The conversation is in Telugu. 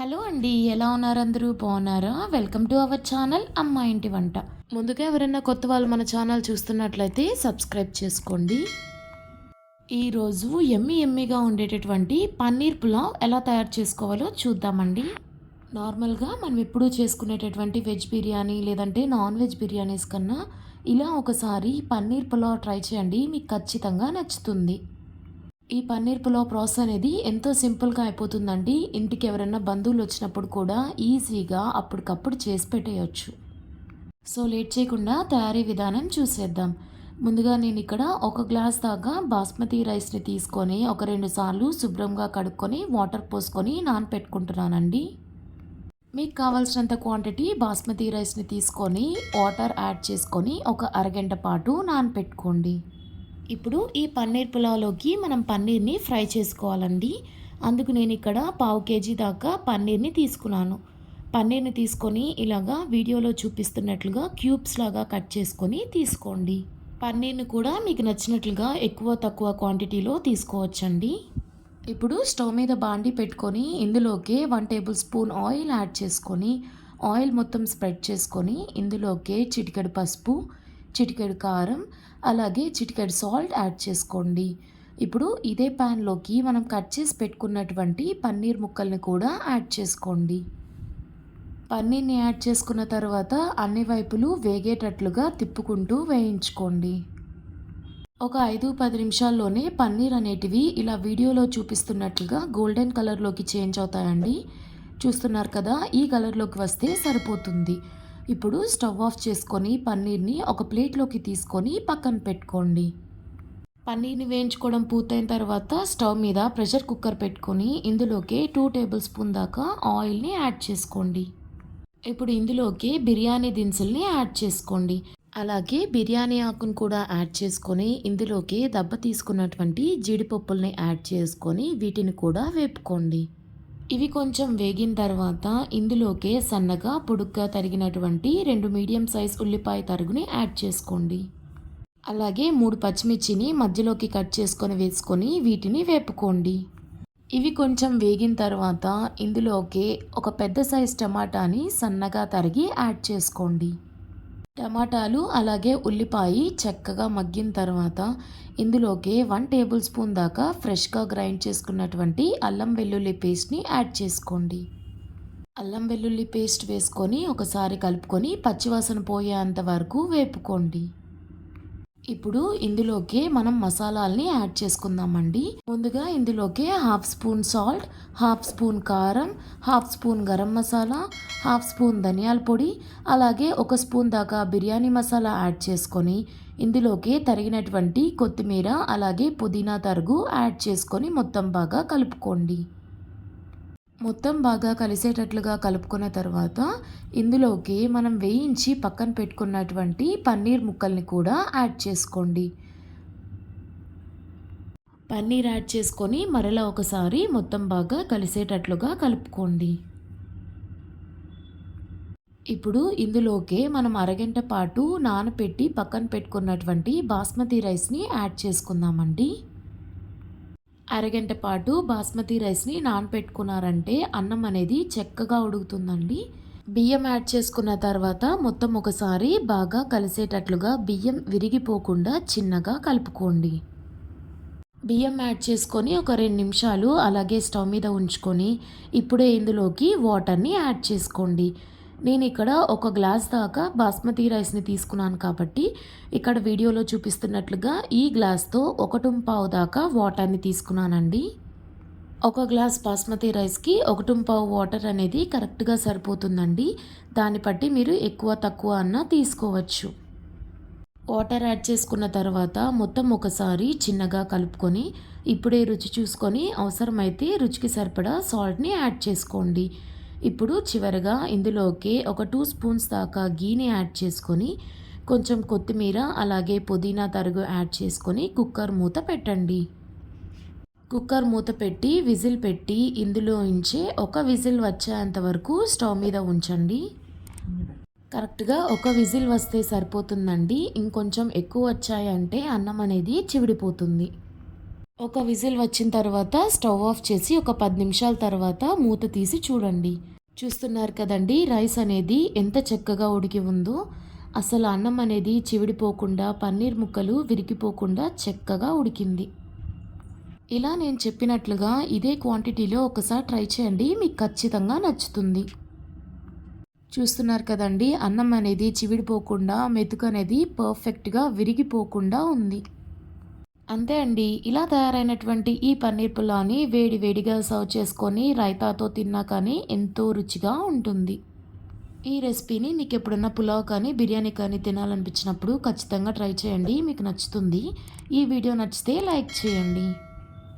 హలో అండి ఎలా ఉన్నారు అందరూ? బాగున్నారా? వెల్కమ్ టు అవర్ ఛానల్ అమ్మ ఇంటి వంట. ముందుగా ఎవరైనా కొత్త వాళ్ళు మన ఛానల్ చూస్తున్నట్లయితే సబ్స్క్రైబ్ చేసుకోండి. ఈరోజు ఎమ్మి ఎమ్మిగా ఉండేటటువంటి పన్నీర్ పులావ్ ఎలా తయారు చేసుకోవాలో చూద్దామండి. నార్మల్గా మనం ఎప్పుడూ చేసుకునేటటువంటి వెజ్ బిర్యానీ లేదంటే నాన్ వెజ్ బిర్యానీస్ కన్నా ఇలా ఒకసారి పన్నీర్ పులావ్ ట్రై చేయండి మీకు ఖచ్చితంగా నచ్చుతుంది. ఈ పన్నీర్ పులావ్ ప్రాసెస్ అనేది ఎంతో సింపుల్గా అయిపోతుందండి. ఇంటికి ఎవరైనా బంధువులు వచ్చినప్పుడు కూడా ఈజీగా అప్పటికప్పుడు చేసి పెట్టేయచ్చు. సో లేట్ చేయకుండా తయారీ విధానం చూసేద్దాం. ముందుగా నేను ఇక్కడ ఒక గ్లాస్ దాకా బాస్మతి రైస్ని తీసుకొని ఒక రెండు సార్లు శుభ్రంగా కడుక్కొని వాటర్ పోసుకొని నానపెట్టుకుంటున్నానండి. మీకు కావాల్సినంత క్వాంటిటీ బాస్మతి రైస్ని తీసుకొని వాటర్ యాడ్ చేసుకొని ఒక అరగంట పాటు నానపెట్టుకోండి. ఇప్పుడు ఈ పన్నీర్ పులావ్లోకి మనం పన్నీర్ని ఫ్రై చేసుకోవాలండి. అందుకు నేను ఇక్కడ పావు కేజీ దాకా పన్నీర్ని తీసుకున్నాను. పన్నీర్ని తీసుకొని ఇలాగా వీడియోలో చూపిస్తున్నట్లుగా క్యూబ్స్ లాగా కట్ చేసుకొని తీసుకోండి. పన్నీర్ని కూడా మీకు నచ్చినట్లుగా ఎక్కువ తక్కువ క్వాంటిటీలో తీసుకోవచ్చండి. ఇప్పుడు స్టవ్ మీద బాండి పెట్టుకొని ఇందులోకి one tablespoon oil add చేసుకొని ఆయిల్ మొత్తం స్ప్రెడ్ చేసుకొని ఇందులోకి చిటికెడు పసుపు చిటికెడు కారం అలాగే చిటికెడు సాల్ట్ యాడ్ చేసుకోండి. ఇప్పుడు ఇదే ప్యాన్లోకి మనం కట్ చేసి పెట్టుకున్నటువంటి పన్నీర్ ముక్కల్ని కూడా యాడ్ చేసుకోండి. పన్నీర్ని యాడ్ చేసుకున్న తర్వాత అన్ని వైపులు వేగేటట్లుగా తిప్పుకుంటూ వేయించుకోండి. ఒక ఐదు పది నిమిషాల్లోనే పన్నీర్ అనేటివి ఇలా వీడియోలో చూపిస్తున్నట్లుగా గోల్డెన్ కలర్లోకి చేంజ్ అవుతాయండి. చూస్తున్నారు కదా ఈ కలర్లోకి వస్తే సరిపోతుంది. ఇప్పుడు స్టవ్ ఆఫ్ చేసుకొని పన్నీర్ని ఒక ప్లేట్లోకి తీసుకొని పక్కన పెట్టుకోండి. పన్నీర్ని వేయించుకోవడం పూర్తయిన తర్వాత స్టవ్ మీద ప్రెషర్ కుక్కర్ పెట్టుకొని ఇందులోకి టూ టేబుల్ స్పూన్ దాకా ఆయిల్ని యాడ్ చేసుకోండి. ఇప్పుడు ఇందులోకి బిర్యానీ దినుసుల్ని యాడ్ చేసుకోండి. అలాగే బిర్యానీ ఆకును కూడా యాడ్ చేసుకొని ఇందులోకి దెబ్బ తీసుకున్నటువంటి జీడిపప్పుల్ని యాడ్ చేసుకొని వీటిని కూడా వేపుకోండి. ఇవి కొంచెం వేగిన తర్వాత ఇందులోకే సన్నగా పొడుగ్గా తరిగినటువంటి రెండు మీడియం సైజ్ ఉల్లిపాయ తరుగుని యాడ్ చేసుకోండి. అలాగే మూడు పచ్చిమిర్చిని మధ్యలోకి కట్ చేసుకొని వేసుకొని వీటిని వేపుకోండి. ఇవి కొంచెం వేగిన తర్వాత ఇందులోకి ఒక పెద్ద సైజ్ టమాటాని సన్నగా తరిగి యాడ్ చేసుకోండి. టమాటాలు అలాగే ఉల్లిపాయ చక్కగా మగ్గిన తర్వాత ఇందులోకి వన్ టేబుల్ స్పూన్ దాకా ఫ్రెష్గా గ్రైండ్ చేసుకున్నటువంటి అల్లం వెల్లుల్లి పేస్ట్ని యాడ్ చేసుకోండి. అల్లం వెల్లుల్లి పేస్ట్ వేసుకొని ఒకసారి కలుపుకొని పచ్చివాసన పోయేంత వరకు వేపుకోండి. ఇప్పుడు ఇందులోకి మనం మసాలాల్ని యాడ్ చేసుకుందామండి. ముందుగా ఇందులోకి half spoon salt half spoon కారం half spoon garam masala half spoon ధనియాల పొడి అలాగే ఒక స్పూన్ దాకా బిర్యానీ మసాలా యాడ్ చేసుకొని ఇందులోకి తరిగినటువంటి కొత్తిమీర అలాగే పుదీనా తరుగు యాడ్ చేసుకొని మొత్తం బాగా కలుపుకోండి. మొత్తం బాగా కలిసేటట్లుగా కలుపుకున్న తర్వాత ఇందులోకి మనం వేయించి పక్కన పెట్టుకున్నటువంటి పన్నీర్ ముక్కల్ని కూడా యాడ్ చేసుకోండి. పన్నీర్ యాడ్ చేసుకొని మరలా ఒకసారి మొత్తం బాగా కలిసేటట్లుగా కలుపుకోండి. ఇప్పుడు ఇందులోకే మనం అరగంట పాటు నానపెట్టి పక్కన పెట్టుకున్నటువంటి బాస్మతి రైస్ని యాడ్ చేసుకుందామండి. అరగంట పాటు బాస్మతి రైస్ని నానపెట్టుకున్నారంటే అన్నం అనేది చక్కగా ఉడుకుతుందండి. బియ్యం యాడ్ చేసుకున్న తర్వాత మొత్తం ఒకసారి బాగా కలిసేటట్లుగా బియ్యం విరిగిపోకుండా చిన్నగా కలుపుకోండి. బియ్యం యాడ్ చేసుకొని ఒక రెండు నిమిషాలు అలాగే స్టవ్ మీద ఉంచుకొని ఇప్పుడే ఇందులోకి వాటర్ని యాడ్ చేసుకోండి. నేను ఇక్కడ ఒక గ్లాస్ దాకా బాస్మతి రైస్ని తీసుకున్నాను కాబట్టి ఇక్కడ వీడియోలో చూపిస్తున్నట్లుగా ఈ గ్లాస్తో ఒకటి పావు దాకా వాటర్ని తీసుకున్నానండి. ఒక గ్లాస్ బాస్మతి రైస్కి ఒకటి పావు వాటర్ అనేది కరెక్ట్గా సరిపోతుందండి. దాన్ని బట్టి మీరు ఎక్కువ తక్కువ అన్న తీసుకోవచ్చు. వాటర్ యాడ్ చేసుకున్న తర్వాత మొత్తం ఒకసారి చిన్నగా కలుపుకొని ఇప్పుడే రుచి చూసుకొని అవసరమైతే రుచికి సరిపడా సాల్ట్ని యాడ్ చేసుకోండి. ఇప్పుడు చివరగా ఇందులోకి ఒక టూ స్పూన్స్ దాకా గీని యాడ్ చేసుకొని కొంచెం కొత్తిమీర అలాగే పుదీనా తరుగు యాడ్ చేసుకొని కుక్కర్ మూత పెట్టండి. కుక్కర్ మూత పెట్టి విజిల్ పెట్టి ఇందులో ఉంచే ఒక విజిల్ వచ్చేంత వరకు స్టవ్ మీద ఉంచండి. కరెక్ట్గా ఒక విజిల్ వస్తే సరిపోతుందండి. ఇంకొంచెం ఎక్కువ వచ్చాయంటే అన్నం అనేది చివిడిపోతుంది. ఒక విజిల్ వచ్చిన తర్వాత స్టవ్ ఆఫ్ చేసి ఒక పది నిమిషాల తర్వాత మూత తీసి చూడండి. చూస్తున్నారు కదండి రైస్ అనేది ఎంత చక్కగా ఉడికి ఉందో. అసలు అన్నం అనేది చివిడిపోకుండా పన్నీర్ ముక్కలు విరిగిపోకుండా చక్కగా ఉడికింది. ఇలా నేను చెప్పినట్లుగా ఇదే క్వాంటిటీలో ఒకసారి ట్రై చేయండి మీకు ఖచ్చితంగా నచ్చుతుంది. చూస్తున్నారు కదండి అన్నం అనేది చివిడిపోకుండా మెతుకు అనేది పర్ఫెక్ట్గా విరిగిపోకుండా ఉంది. అంతే అండి. ఇలా తయారైనటువంటి ఈ పన్నీర్ పులాని వేడి వేడిగా సర్వ్ చేసుకొని రైతాతో తిన్నా కానీ ఎంతో రుచిగా ఉంటుంది. ఈ రెసిపీని మీకు ఎప్పుడన్నా పులావ్ కానీ బిర్యానీ కానీ తినాలనిపించినప్పుడు ఖచ్చితంగా ట్రై చేయండి. మీకు నచ్చుతుంది. ఈ వీడియో నచ్చితే లైక్ చేయండి.